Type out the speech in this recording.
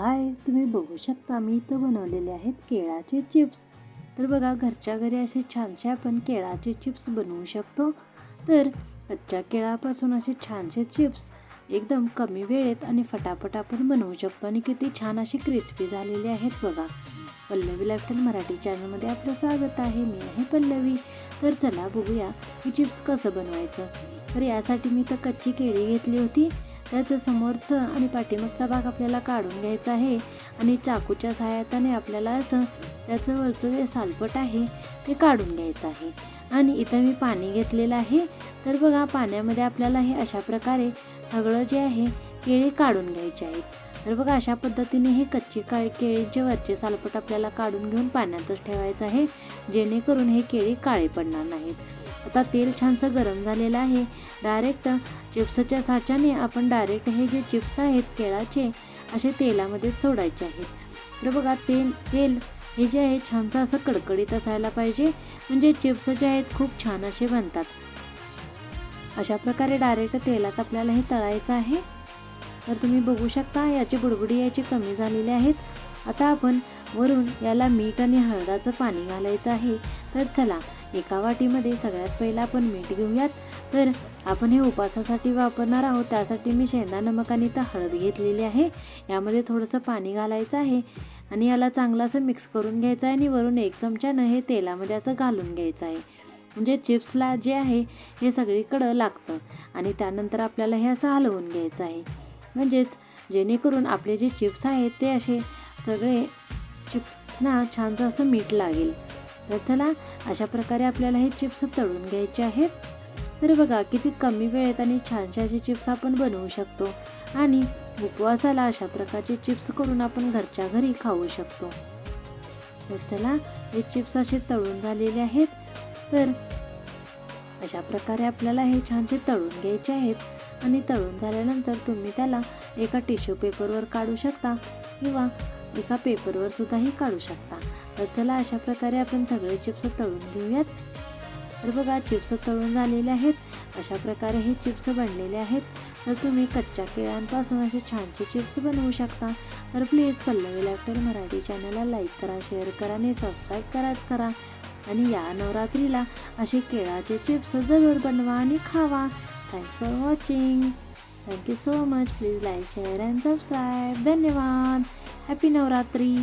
हाय तुम्ही बघू शकता मी इथं बनवलेले आहेत केळाचे चिप्स. तर बघा घरच्या घरी असे छानसे आपण केळाचे चिप्स बनवू शकतो. तर कच्च्या केळापासून असे छानसे चिप्स एकदम कमी वेळेत आणि फटाफट आपण बनवू शकतो. आणि किती छान असे क्रिस्पी झालेले आहेत बघा. पल्लवी लाईफस्टाईल मराठी चॅनलमध्ये आपलं स्वागत आहे. मी आहे पल्लवी. तर चला बघूया की चिप्स कसं बनवायचं. तर यासाठी मी तर कच्ची केळी घेतली होती. त्याचं समोरचं आणि पाठीमागचा भाग आपल्याला काढून घ्यायचा आहे. आणि चाकूच्या सहाय्याने आपल्याला असं त्याचं वरचं जे सालपट आहे ते काढून घ्यायचं आहे. आणि इथं मी पाणी घेतलेलं आहे. तर बघा पाण्यामध्ये आपल्याला हे अशा प्रकारे सगळं जे आहे केळी काढून घ्यायचे आहेत. तर बघा अशा पद्धतीने हे कच्चे का केळीचे वरचे सालपट आपल्याला काढून घेऊन पाण्यातच ठेवायचं आहे जेणेकरून हे केळी काळे पडणार नाहीत. आता तेल छानसं गरम झालेलं आहे. डायरेक्ट चिप्सच्या साच्याने आपण डायरेक्ट हे जे चिप्स आहेत केळाचे असे तेलामध्ये सोडायचे आहेत. तर बघा तेल तेल हे जे आहे छानसं असं कडकडीत असायला पाहिजे. म्हणजे चिप्स जे आहेत खूप छान असे बनतात. अशा प्रकारे डायरेक्ट तेलात आपल्याला हे तळायचं आहे. तर तुम्ही बघू शकता याची बुडबुडी याची कमी झालेली आहेत. आता आपण वरून याला मीठ आणि हळदाचं पाणी घालायचं आहे. तर चला एका वाटीमध्ये सगळ्यात पहिला आपण मीठ घेऊयात. तर आपण हे उपासासाठी वापरणार आहोत. त्यासाठी मी शेंदा नमक आणि तर हळद घेतलेली आहे. यामध्ये थोडंसं पाणी घालायचं आहे आणि याला चांगलं असं मिक्स करून घ्यायचं आहे आणि वरून एक चमच्यानं हे तेलामध्ये असं घालून घ्यायचं आहे. म्हणजे चिप्सला जे आहे हे सगळीकडं लागतं आणि त्यानंतर आपल्याला हे असं हलवून घ्यायचं आहे. म्हणजेच जेणेकरून आपले जे चिप्स आहेत ते असे सगळे चिप्सना छानसं असं मीठ लागेल. तर चला अशा प्रकारे आपल्याला हे चिप्स तळून घ्यायचे आहेत. तर बघा किती कमी वेळेत आणि छानशे असे चिप्स आपण बनवू शकतो. आणि उपवासाला अशा प्रकारचे चिप्स करून आपण घरच्या घरी खाऊ शकतो. तर चला हे चिप्स असे तळून झालेले आहेत. तर अशा प्रकारे आपल्याला हे छानसे तळून घ्यायचे आहेत. आणि तळून झाल्यानंतर तुम्ही त्याला एका टिश्यू पेपरवर काढू शकता किंवा एका पेपरवर सुद्धाही काढू शकता. तर चला अशा प्रकारे आपण सगळे चिप्स तळून घेऊयात. तर बघा चिप्स तळून झालेले आहेत. अशा प्रकारे हे चिप्स बनलेले आहेत. तर तुम्ही कच्च्या केळ्यांपासून असे छानसे चिप्स बनवू शकता. तर प्लीज पल्लवी लॅक्टर मराठी चॅनलला लाईक करा शेअर करा आणि सबस्क्राईब कराच करा. आणि या नवरात्रीला असे केळाचे चिप्स जरूर बनवा आणि खावा. Thanks for watching thank you so much please like share and subscribe धन्यवाद हॅपी नवरात्री